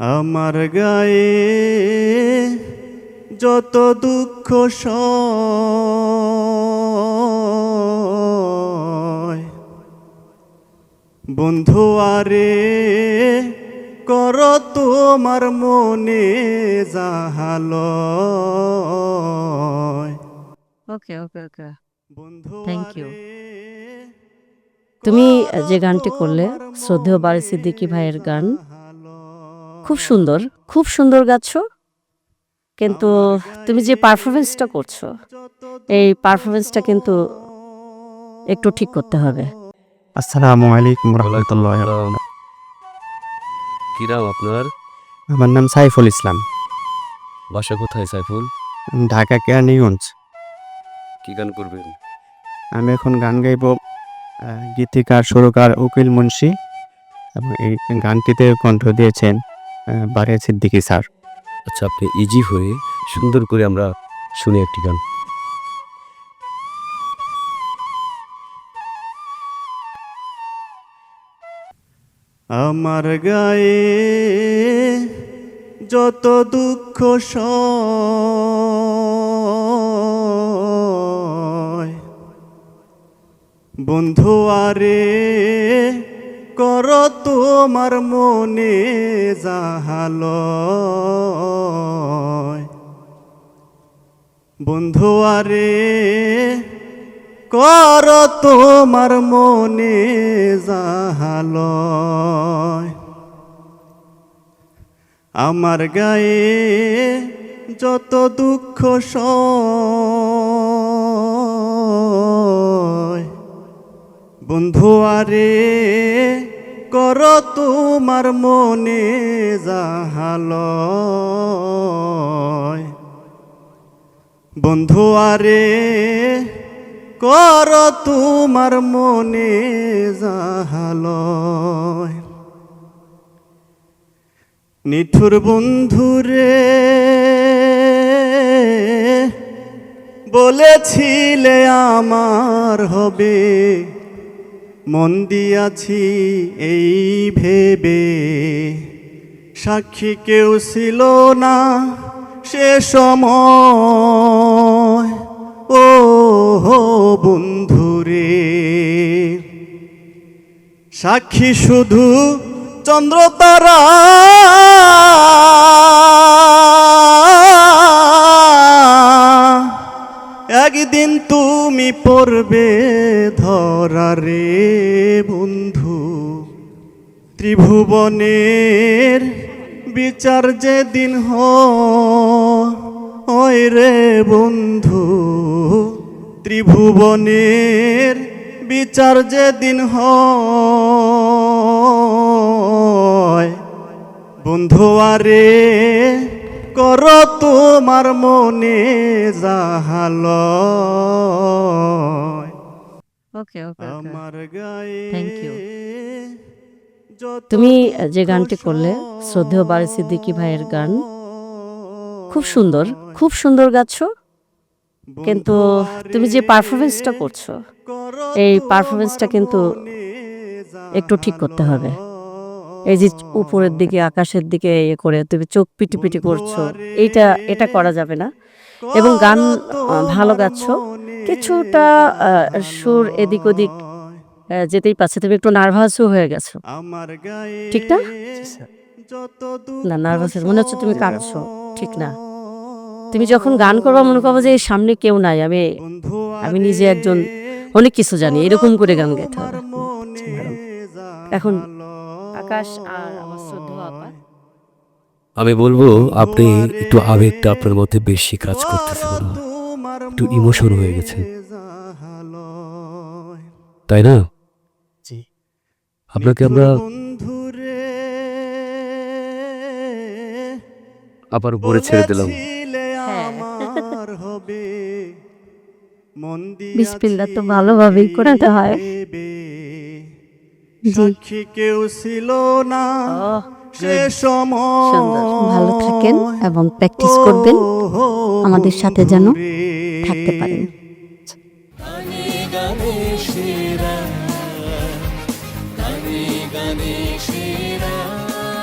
আমার গায়ে যত দুঃখ সয় বন্ধু আরে কর তোমার মনে জাহালয় ওকে ওকে ওকে you. আরে, তুমি যে গানটি করলে শ্রদ্ধেয় মনে সিদ্দিকী ভাইয়ের গান। খুব সুন্দর খুব সুন্দর গাচ্ছ। কিন্তু তুমি যে পারফরমেন্সটা করছ এই পারফরমেন্সটা কিন্তু একটু ঠিক করতে হবে। আসসালামু আলাইকুম রহমতুল্লাহ কি নাম আপনার? আমার নাম সাইফুল ইসলাম। বাসা কোথায় সাইফুল? ঢাকা কেরানীগঞ্জ কি গান করবেন? আমি এখন গান গাইব গীতিকার সুরকার উকিল মুন্সি। এবং এই গানটিতে কণ্ঠ দিয়েছেন বারে সিদ্দিকী স্যার। আচ্ছা আপনি ইজি হয়ে সুন্দর করে আমরা শুনি একটি গান। আমার গায়ে যত দুঃখ সয় বন্ধু আরে কর তোমার মনে জাহাল বন্ধু, আরে, কর তোমার মনে জাহালয় আমার গায়ে যত দুঃখ সয় বন্ধু, আরে কর তোমার মনে জাহালয় বন্ধু, আরে কর তোমার মনে জাহালয় নিঠুর বন্ধুরে বলেছিলে আমার হবে মন দিয়াছি এই ভেবে। সাক্ষী কেউ ছিল না সে সময়। ও বন্ধুরে। সাক্ষী শুধু চন্দ্র তারা। একদিন তুমি পড়বে ধরা রে বন্ধু। ত্রিভুবনের বিচার যেদিন হয় রে বন্ধু। ত্রিভুবনের বিচার যেদিন হয়, বন্ধু আরে কর তোমার মনে ওকে আমার গায়ে. তুমি যে গানটি করলে শ্রদ্ধেয় বারি সিদ্দিকি ভাইয়ের গান খুব সুন্দর খুব সুন্দর গাচ্ছ। কিন্তু তুমি যে পারফরমেন্সটা করছ এই পারফরমেন্সটা কিন্তু একটু ঠিক করতে হবে। এই যে উপরের দিকে আকাশের দিকে ইয়ে করে তুমি চোখ পিটি পিটি করছ এইটা এটা করা যাবে না। এবং গান ভালো গাচ্ছ। কিছুটা সুর এদিক ওদিক যেতেই পারছে। তুমি একটু নার্ভাসও হয়ে গেছো। ঠিক না? না নার্ভাসের মনে হচ্ছে তুমি কাঁদছো। ঠিক না। তুমি যখন গান করবা মনে করব যে সামনে কেউ নাই। আমি আমি নিজে একজন অনেক কিছু জানি। এরকম করে গান গাইতে হবে। এখন আকাশ আর আমার আপা আমি বলব আপনি একটু আবেগটা আপনার মধ্যে বেশি কাজ করতেছে একটু ইমোশন হয়ে গেছে। তাই না? জি। আপনাকে আমরা বন্ধুরে আবার উপরে ছেড়ে দিলাম। হ্যাঁ। আমার হবে। মন বিসমিল্লাহ তো ভালোভাবেই করাতে হয়। সাক্ষী কেউ ছিল না সে সময়। ভালো থাকেন এবং প্র্যাকটিস করবেন। আমাদের সাথে যেন থাকতে পারেন।